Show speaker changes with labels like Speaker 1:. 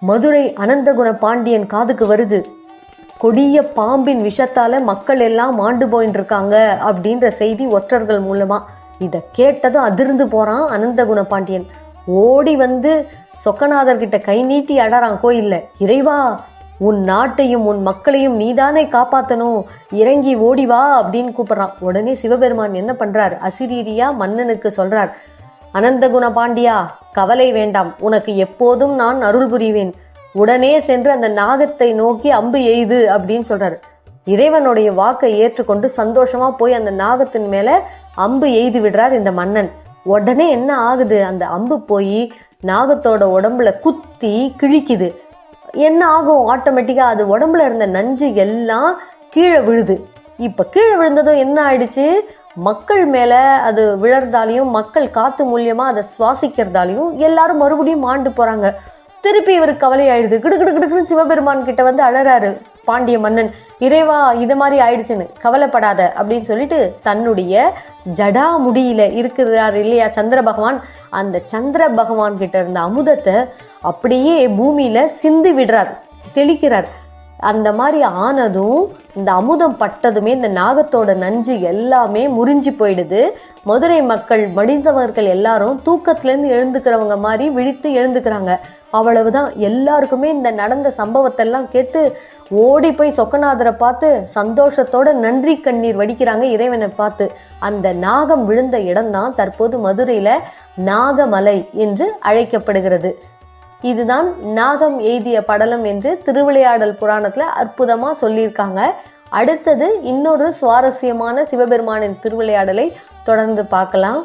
Speaker 1: மதுரை அனந்தகுண பாண்டியன் காதுக்கு வருது. கொடிய பாம்பின் விஷத்தால மக்கள் எல்லாம் மாண்டு போயின்னு இருக்காங்க அப்படின்ற செய்தி ஒற்றர்கள் மூலமா. இதை கேட்டதும் அதிர்ந்து போறான் அனந்தகுண பாண்டியன். ஓடி வந்து சொக்கநாதர்கிட்ட கை நீட்டி அடறான் கோயில்ல. இறைவா உன் நாட்டையும் உன் மக்களையும் நீதானே காப்பாத்தணும். இறங்கி ஓடி வா அப்படின்னு கூப்பிடுறான். உடனே சிவபெருமான் என்ன பண்றார்? அசிரீரியா மன்னனுக்கு சொல்றார். அனந்தகுண பாண்டியா கவலை வேண்டாம் உனக்கு எப்போதும் நான் அருள் புரிவேன். உடனே சென்று அந்த நாகத்தை நோக்கி அம்பு எய்து அப்படின்னு சொல்றாரு. இறைவனுடைய வாக்கை ஏற்றுக்கொண்டு சந்தோஷமா போய் அந்த நாகத்தின் மேல அம்பு எய்து விடுறார் இந்த மன்னன். உடனே என்ன ஆகுது? அந்த அம்பு போய் நாகத்தோட உடம்புல குத்தி கிழிக்குது. என்ன ஆகும்? ஆட்டோமேட்டிக்காக அது உடம்புல இருந்த நஞ்சு எல்லாம் கீழே விழுது. இப்போ கீழே விழுந்ததும் என்ன ஆயிடுச்சு? மக்கள் மேலே அது விழறதாலையும் மக்கள் காற்று மூலியமாக அதை சுவாசிக்கிறதாலையும் எல்லாரும் மறுபடியும் மாண்டு போகிறாங்க திருப்பி இவருக்கு கவலை ஆயிடுது. கிடு கிடு கிடுக்குன்னு சிவபெருமான் கிட்ட வந்து அழறாரு பாண்டிய மன்னன். இறைவா இது மாதிரி ஆயிடுச்சுன்னு. கவலைப்படாத அப்படின்னு சொல்லிட்டு தன்னுடைய ஜடா முடியில இருக்கிறார் இல்லையா சந்திர பகவான்? அந்த சந்திர பகவான் கிட்ட இருந்த அமுதத்தை அப்படியே பூமியில சிந்து விடுறார் தெளிக்கிறார். அந்த மாதிரி ஆனதும் இந்த அமுதம் பட்டதுமே இந்த நாகத்தோட நஞ்சு எல்லாமே முறிஞ்சு போயிடுது. மதுரை மக்கள் மடிந்தவர்கள் எல்லாரும் தூக்கத்துலேருந்து எழுந்துக்கிறவங்க மாதிரி விழித்து எழுந்துக்கிறாங்க. அவ்வளவுதான். எல்லாருக்குமே இந்த நடந்த சம்பவத்தெல்லாம் கேட்டு ஓடி போய் சொக்கநாதரை பார்த்து சந்தோஷத்தோட நன்றி கண்ணீர் வடிக்கிறாங்க இறைவனை பார்த்து. அந்த நாகம் விழுந்த இடம்தான் தற்போது மதுரையில் நாகமலை என்று அழைக்கப்படுகிறது. இதுதான் நாகம் எய்திய படலம் என்று திருவிளையாடல் புராணத்தில் அற்புதமாக சொல்லியிருக்காங்க. அடுத்தது இன்னொரு சுவாரஸ்யமான சிவபெருமானின் திருவிளையாடலை தொடர்ந்து பார்க்கலாம்.